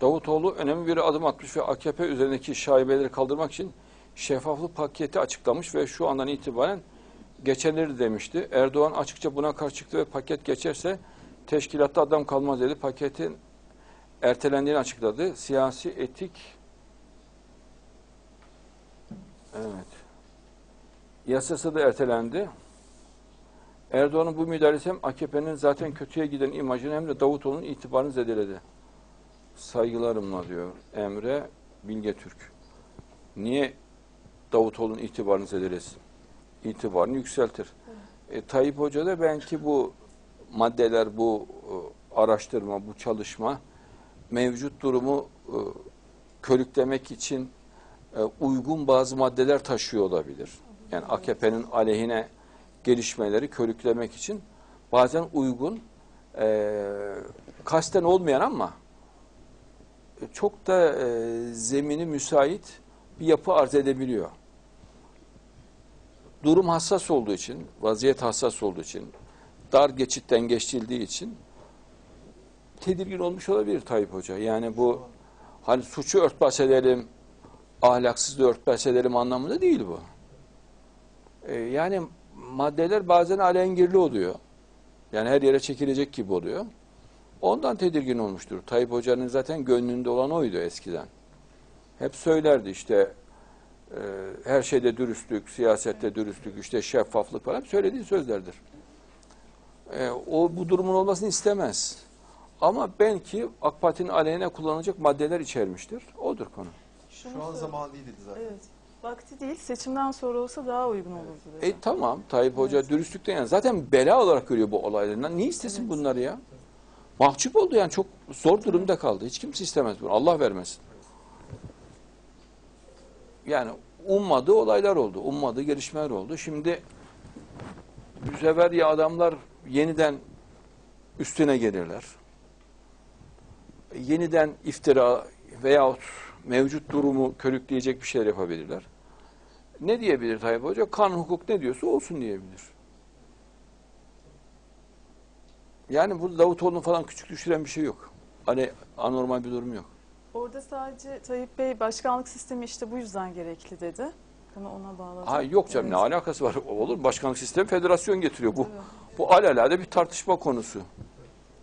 Davutoğlu önemli bir adım atmış ve AKP üzerindeki şaibeleri kaldırmak için şeffaflık paketi açıklamış ve şu andan itibaren geçerleri demişti. Erdoğan açıkça buna karşı çıktı ve paket geçerse teşkilatta adam kalmaz dedi. Paketin ertelendiğini açıkladı. Siyasi etik evet yasası da ertelendi. Erdoğan'ın bu müdahalesi hem AKP'nin zaten kötüye giden imajını hem de Davutoğlu'nun itibarını zedeledi. Saygılarımla diyor Emre Bilge Türk. Niye Davutoğlu'nun itibarını zedelesin? İtibarını yükseltir. E, Tayyip Hoca da belki bu maddeler, bu e, araştırma, bu çalışma mevcut durumu e, körüklemek için e, uygun bazı maddeler taşıyor olabilir. Yani AKP'nin aleyhine gelişmeleri körüklemek için bazen uygun, e, kasten olmayan ama çok da e, zemini müsait bir yapı arz edebiliyor. Durum hassas olduğu için, vaziyet hassas olduğu için, dar geçitten geçildiği için tedirgin olmuş olabilir Tayyip Hoca. Yani bu hani suçu örtbas edelim, ahlaksızlığı örtbas edelim anlamında değil bu. E, yani maddeler bazen alengirli oluyor. Yani her yere çekilecek gibi oluyor. Ondan tedirgin olmuştur. Tayyip Hoca'nın zaten gönlünde olan oydu eskiden. Hep söylerdi işte e, her şeyde dürüstlük, siyasette dürüstlük, işte şeffaflık falan söylediği sözlerdir. E, o bu durumun olmasını istemez. Ama belki AK Parti'nin aleyhine kullanılacak maddeler içermiştir. Odur konu. Şunu Şu an zamanı değil dedi zaten. Evet. Vakti değil, seçimden sonra olsa daha uygun olurdu. dedi. E tamam Tayyip Hoca Evet. dürüstlükten yani zaten bela olarak görüyor bu olaylarından. Niye istesin Evet. bunları ya? Mahcup oldu yani çok zor durumda kaldı. Hiç kimse istemez bunu. Allah vermesin. Yani ummadığı olaylar oldu. Ummadığı gelişmeler oldu. Şimdi bu sefer ya adamlar yeniden üstüne gelirler. Yeniden iftira veyahut mevcut durumu körükleyecek bir şeyler yapabilirler. Ne diyebilir Tayyip Hoca? Kanun hukuk ne diyorsa olsun diyebilir. Yani bu Davutoğlu'nu falan küçük düşüren bir şey yok. Hani anormal bir durum yok. Orada sadece Tayyip Bey başkanlık sistemi işte bu yüzden gerekli dedi. Bunu ona bağladı. Ha yok canım ne Evet. alakası var? Olur mu? Başkanlık sistemi federasyon getiriyor. Bu Tabii. bu alelade bir tartışma konusu.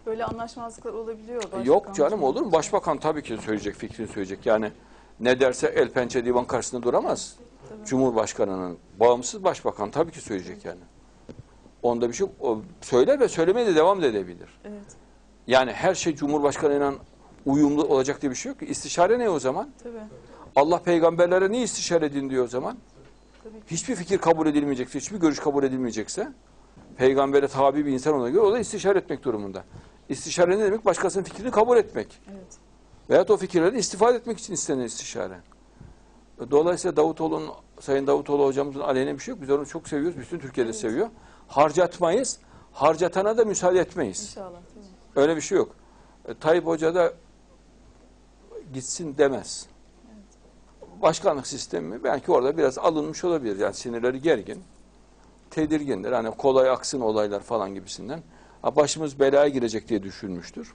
Böyle anlaşmazlıklar olabiliyor. başbakan yok canım olur mu? Başbakan tabii ki söyleyecek, fikrini söyleyecek. Yani ne derse el pençe divan karşısında duramaz. Tabii. Cumhurbaşkanının bağımsız başbakan tabii ki söyleyecek yani. Onda bir şey. O söyler ve söylemeye de devam da edebilir. Evet. Yani her şey Cumhurbaşkanıyla uyumlu olacak diye bir şey yok ki. İstişare ne o zaman? Tabii. Allah peygamberlere niye istişare edin diyor o zaman? Tabii. Hiçbir fikir kabul edilmeyecekse, hiçbir görüş kabul edilmeyecekse peygambere tabi bir insan ona göre o da istişare etmek durumunda. İstişare ne demek? Başkasının fikrini kabul etmek. Evet. Veyahut o fikirlerden istifade etmek için istenen istişare. Dolayısıyla Davutoğlu'nun, Sayın Davutoğlu hocamızın aleyhine bir şey yok. Biz onu çok seviyoruz. Bütün Türkiye'de Evet. seviyor. Harcatmayız. Harcatana da müsaade etmeyiz. İnşallah. Öyle bir şey yok. E, Tayyip Hoca da gitsin demez. Başkanlık sistemi belki orada biraz alınmış olabilir. Yani sinirleri gergin, tedirgindir. Hani kolay aksın olaylar falan gibisinden. Ha, başımız belaya girecek diye düşünmüştür.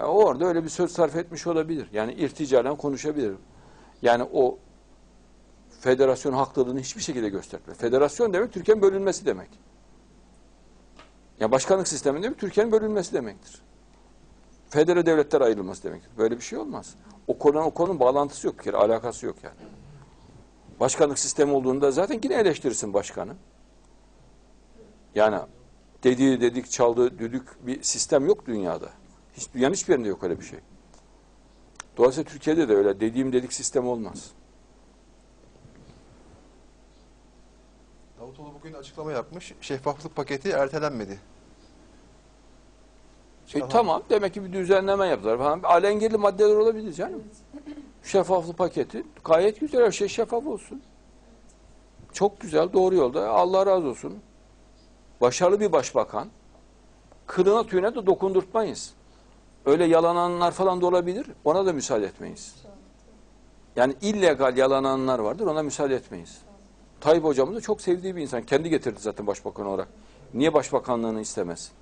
E, orada öyle bir söz sarf etmiş olabilir. Yani irticalen konuşabilir. Yani o federasyon haklılığını hiçbir şekilde göstermiyor. Federasyon demek Türkiye'nin bölünmesi demek. Ya başkanlık sistemi demek Türkiye'nin bölünmesi demektir. Federe devletler ayrılması demektir. Böyle bir şey olmaz. O konunun, o konunun bağlantısı yok bir alakası yok yani. Başkanlık sistemi olduğunda zaten yine eleştirirsin başkanı. Yani dediği dedik, çaldığı düdük bir sistem yok dünyada. Hiç, dünyanın hiçbir yerinde yok öyle bir şey. Dolayısıyla Türkiye'de de öyle dediğim dedik sistem olmaz. Davutoğlu bugün açıklama yapmış. Şeffaflık paketi ertelenmedi. E, tamam demek ki bir düzenleme yaptılar falan. Alengirli maddeler olabilir canım. Şeffaflık paketi gayet güzel her şey şeffaf olsun. Çok güzel doğru yolda Allah razı olsun. Başarılı bir başbakan. Kılına tüyüne de dokundurtmayız. Öyle yalananlar falan da olabilir. Ona da müsaade etmeyiz. Yani illegal yalananlar vardır ona müsaade etmeyiz. Tayyip hocamın da çok sevdiği bir insan. Kendi getirdi zaten başbakan olarak. Niye başbakanlığını istemez?